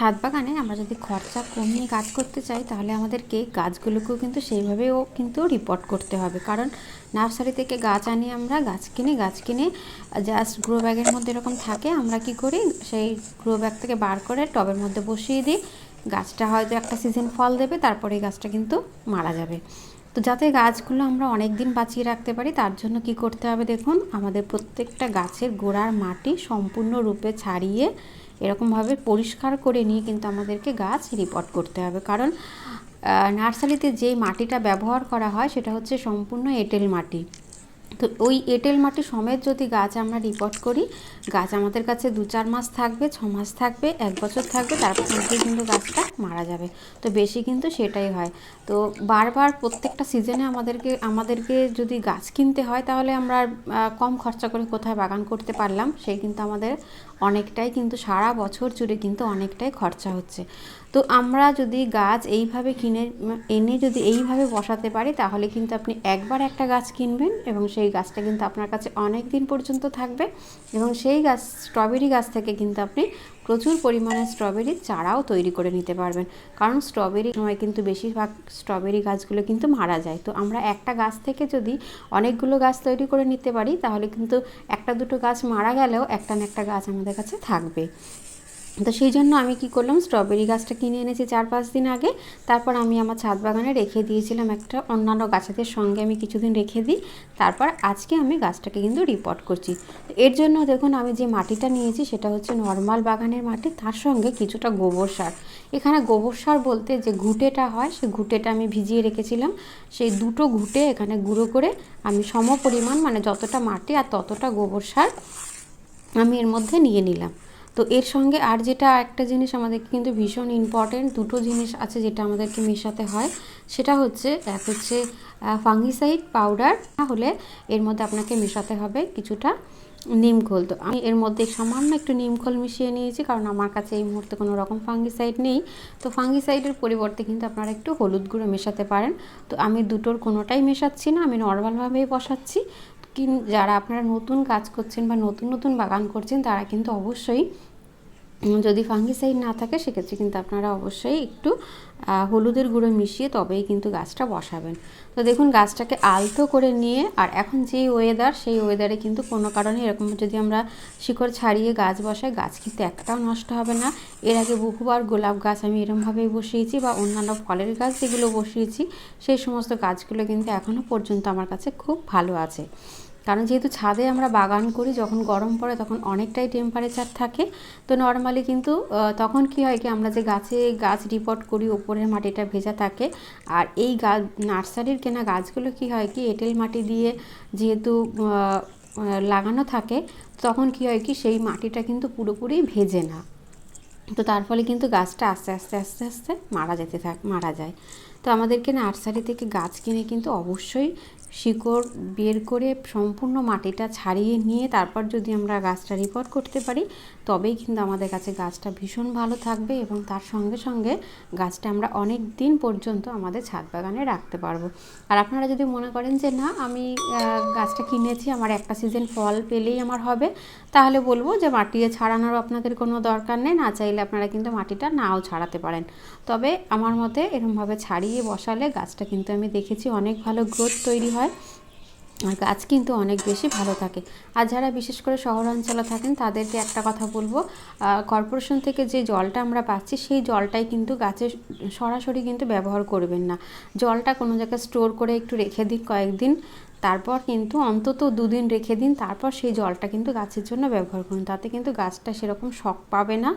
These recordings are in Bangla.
ছাদ বাগানে আমরা যদি খরচা কমিয়ে কাজ করতে চাই, তাহলে আমাদেরকে গাছগুলোকেও কিন্তু সেইভাবেও কিন্তু রিপোর্ট করতে হবে। কারণ নার্সারি থেকে গাছ আনি আমরা, গাছ কিনে গাছ কিনে জাস্ট গ্রো ব্যাগের মধ্যে এরকম থাকে, আমরা কি করি, সেই গ্রো ব্যাগ থেকে বার করে টবের মধ্যে বসিয়ে দিই। গাছটা হয়তো একটা সিজন ফল দেবে, তারপরে গাছটা কিন্তু মারা যাবে। তো যাতে গাছগুলো আমরা অনেক দিন বাঁচিয়ে রাখতে পারি, তার জন্য কি করতে হবে দেখুন, আমাদের প্রত্যেকটা গাছের গোড়ার মাটি সম্পূর্ণরূপে ছাড়িয়ে এরকমভাবে পরিষ্কার করে নিয়ে কিন্তু আমাদেরকে গাছ রিপোর্ট করতে হবে। কারণ নার্সারিতে যেই মাটিটা ব্যবহার করা হয় সেটা হচ্ছে সম্পূর্ণ এঁটেল মাটি। তো ওই এঁটেল মাটি সমেত যদি গাছ আমরা রিপোর্ট করি, গাছ আমাদের কাছে দু চার মাস থাকবে, ছ মাস থাকবে, এক বছর থাকবে, তারপর কিন্তু গাছটা মারা যাবে। তো বেশি কিন্তু সেটাই হয়। তো বারবার প্রত্যেকটা সিজনে আমাদেরকে আমাদেরকে যদি গাছ কিনতে হয়, তাহলে আমরা কম খরচা করে কোথায় বাগান করতে পারলাম সেই কিন্তু আমাদের অনেকটাই কিন্তু সারা বছর জুড়ে কিন্তু অনেকটাই খরচা হচ্ছে। তো আমরা যদি গাছ এইভাবে কিনে, এনে যদি এইভাবে বসাতে পারি, তাহলে কিন্তু আপনি একবার একটা গাছ কিনবেন এবং সেই গাছটা কিন্তু আপনার কাছে অনেক দিন পর্যন্ত থাকবে এবং সেই গাছ, স্ট্রবেরি গাছ থেকে কিন্তু আপনি প্রচুর পরিমাণে স্ট্রবেরি চারাও তৈরি করে নিতে পারবেন। কারণ স্ট্রবেরি সময় কিন্তু বেশিরভাগ স্ট্রবেরি গাছগুলো কিন্তু মারা যায়। তো আমরা একটা গাছ থেকে যদি অনেকগুলো গাছ তৈরি করে নিতে পারি, তাহলে কিন্তু একটা দুটো গাছ মারা গেলেও একটা না একটা গাছ আমাদের কাছে থাকবে। তো সেই জন্য আমি কি করলাম স্ট্রবেরি গাছটা কিনে এনেছি চার পাঁচ দিন আগে। তারপর আমি আমার ছাদ বাগানে রেখে দিয়েছিলাম একটা অন্যান্য গাছেদের সঙ্গে আমি কিছুদিন রেখে দিই। তারপর আজকে আমি গাছটাকে কিন্তু রিপোর্ট করছি। এর জন্য দেখুন, আমি যে মাটিটা নিয়েছি সেটা হচ্ছে নর্মাল বাগানের মাটি, তার সঙ্গে কিছুটা গোবর সার। এখানে গোবর সার বলতে যে ঘুঁটেটা হয়, সেই ঘুঁটেটা আমি ভিজিয়ে রেখেছিলাম। সেই দুটো ঘুঁটে এখানে গুঁড়ো করে আমি সম পরিমাণ মানে যতটা মাটি আর ততটা গোবর সার আমি এর মধ্যে নিয়ে নিলাম। তো এর সঙ্গে আর যেটা একটা জিনিস আমাদেরকে কিন্তু ভীষণ ইম্পর্টেন্ট দুটো জিনিস আছে যেটা আমাদেরকে মেশাতে হয়। সেটা হচ্ছে এক হচ্ছে ফাঙ্গিসাইড পাউডার হলে এর মধ্যে আপনাকে মেশাতে হবে কিছুটা নিমখোল তো আমি এর মধ্যে সামান্য একটু নিমখোল মিশিয়ে নিয়েছি কারণ আমার কাছে এই মুহূর্তে কোনো রকম ফাঙ্গিসাইড নেই। তো ফাঙ্গিসাইডের পরিবর্তে কিন্তু আপনারা একটু হলুদ গুঁড়ো মেশাতে পারেন। তো আমি দুটোর কোনোটাই মেশাচ্ছি না, আমি নর্মালভাবেই বসাচ্ছি। কিন যারা আপনারা নতুন কাজ করছেন বা নতুন নতুন বাগান করছেন, তারা কিন্তু অবশ্যই যদি ফাঙ্গিসাইড না থাকে, সেক্ষেত্রে কিন্তু আপনারা অবশ্যই একটু হলুদের গুঁড়ো মিশিয়ে তবেই কিন্তু গাছটা বসাবেন। তো দেখুন, গাছটাকে আলতো করে নিয়ে, আর এখন যেই ওয়েদার সেই ওয়েদারে কিন্তু কোনো কারণে এরকম যদি আমরা শিকড় ছাড়িয়ে গাছ বসাই, গাছ কিন্তু একটাও নষ্ট হবে না। এর আগে বহুবার গোলাপ গাছ আমি এরমভাবেই বসিয়েছি বা অন্যান্য ফলের গাছ যেগুলো বসিয়েছি, সেই সমস্ত গাছগুলো কিন্তু এখনও পর্যন্ত আমার কাছে খুব ভালো আছে। কারণ যেহেতু ছাদে আমরা বাগান করি, যখন গরম পড়ে তখন অনেকটাই টেম্পারেচার থাকে। তো নর্মালি কিন্তু তখন কি হয় কি, আমরা যে গাছে গাছ রিপোর্ট করি, ওপরের মাটিটা ভেজা থাকে। আর এই গাছ নার্সারির কেনা গাছগুলো কি হয় কি, এঁটেল মাটি দিয়ে যেহেতু লাগানো থাকে, তখন কি হয় কি, সেই মাটিটা কিন্তু পুরোপুরি ভেজে না। তো তার ফলে কিন্তু গাছটা আস্তে আস্তে আস্তে আস্তে মারা যেতে থাক, মারা যায়। তো আমাদেরকে নার্সারি থেকে গাছ কিনে কিন্তু অবশ্যই শিকড় বের করে সম্পূর্ণ মাটিটা ছাড়িয়ে নিয়ে তারপর যদি আমরা গাছটা রিপোর্ট করতে পারি, তবেই কিন্তু আমাদের কাছে গাছটা ভীষণ ভালো থাকবে এবং তার সঙ্গে সঙ্গে গাছটা আমরা অনেক দিন পর্যন্ত আমাদের ছাদ বাগানে রাখতে পারব। আর আপনারা যদি মনে করেন যে, না, আমি গাছটা কিনেছি, আমার একটা সিজন ফল পেলেই আমার হবে, তাহলে বলব যে, মাটি ছাড়ানোর আপনাদের কোনো দরকার নেই, না চাইলে আপনারা কিন্তু মাটিটা নাও ছাড়াতে পারেন। তবে আমার মতে এরকমভাবে ছাড়িয়ে বসালে গাছটা কিন্তু আমি দেখেছি অনেক ভালো গ্রোথ তৈরি হয় আর গাছ কিন্তু অনেক বেশি ভালো থাকে। আর যারা বিশেষ করে শহরাঞ্চলে থাকেন, তাদেরকে একটা কথা বলব কর্পোরেশন থেকে যে জলটা আমরা পাচ্ছি, সেই জলটাই কিন্তু গাছের সরাসরি কিন্তু ব্যবহার করবেন না। জলটা কোনো জায়গায় স্টোর করে একটু রেখে দিন কয়েকদিন। তারপর কিন্তু অন্তত দুদিন রেখে দিন, তারপর সেই জলটা কিন্তু গাছের জন্য ব্যবহার করুন। তাতে কিন্তু গাছটা সেরকম শখ পাবে না।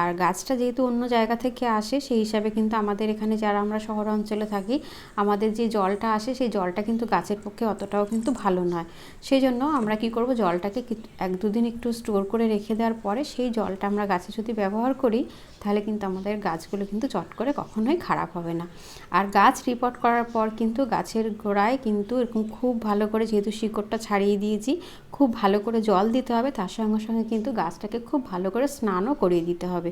আর গাছটা যেহেতু অন্য জায়গা থেকে আসে, সেই হিসাবে কিন্তু আমাদের এখানে যারা আমরা শহর অঞ্চলে থাকি, আমাদের যে জলটা আসে, সেই জলটা কিন্তু গাছের পক্ষে অতটাও কিন্তু ভালো নয়। সেই জন্য আমরা কি করব, জলটাকে এক দুদিন একটু স্টোর করে রেখে দেওয়ার পরে সেই জলটা আমরা গাছে যদি ব্যবহার করি, তাহলে কিন্তু আমাদের গাছগুলো কিন্তু চট করে কখনোই খারাপ হবে না। আর গাছ রিপোর্ট করার পর কিন্তু গাছের গোড়ায় কিন্তু এরকম খুব ভালো করে যেহেতু শিকড়টা ছাড়িয়ে দিয়েছি, খুব ভালো করে জল দিতে হবে, তার সঙ্গে সঙ্গে কিন্তু গাছটাকে খুব ভালো করে স্নানও করিয়ে দিতে হবে।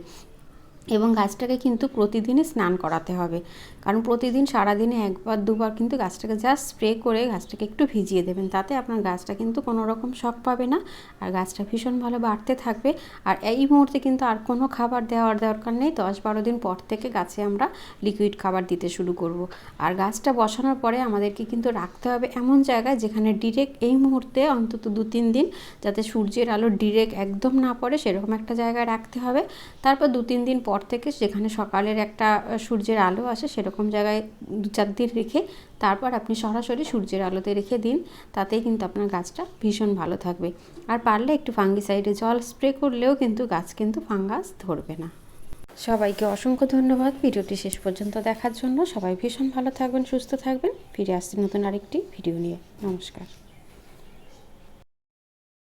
এবং গাছটাকে কিন্তু প্রতিদিনই স্নান করাতে হবে। কারণ প্রতিদিন সারাদিনে একবার, দুবার কিন্তু গাছটাকে জাস্ট স্প্রে করে গাছটাকে একটু ভিজিয়ে দেবেন। তাতে আপনার গাছটা কিন্তু কোনো রকম শক পাবে না আর গাছটা ভীষণ ভালো বাড়তে থাকবে। আর এই মুহূর্তে কিন্তু আর কোনো খাবার দেওয়ার দরকার নেই। দশ বারো দিন পর থেকে গাছে আমরা লিকুইড খাবার দিতে শুরু করব। আর গাছটা বসানোর পরে আমাদেরকে কিন্তু রাখতে হবে এমন জায়গায় যেখানে ডিরেক্ট এই মুহূর্তে অন্তত দু তিন দিন যাতে সূর্যের আলো ডিরেক্ট একদম না পড়ে, সেরকম একটা জায়গায় রাখতে হবে। তারপর দু তিন দিন পর থেকে যেখানে সকালের একটা সূর্যের আলো আসে সেরকম জায়গায় দু চার দিন রেখে তারপর আপনি সরাসরি সূর্যের আলোতে রেখে দিন, তাতেই কিন্তু আপনার গাছটা ভীষণ ভালো থাকবে। আর পারলে একটু ফাঙ্গিসাইডে জল স্প্রে করলেও কিন্তু গাছ কিন্তু ফাঙ্গাস ধরবে না। সবাইকে অসংখ্য ধন্যবাদ ভিডিওটি শেষ পর্যন্ত দেখার জন্য। সবাই ভীষণ ভালো থাকবেন, সুস্থ থাকবেন। ফিরে আসছি নতুন আরেকটি ভিডিও নিয়ে। নমস্কার।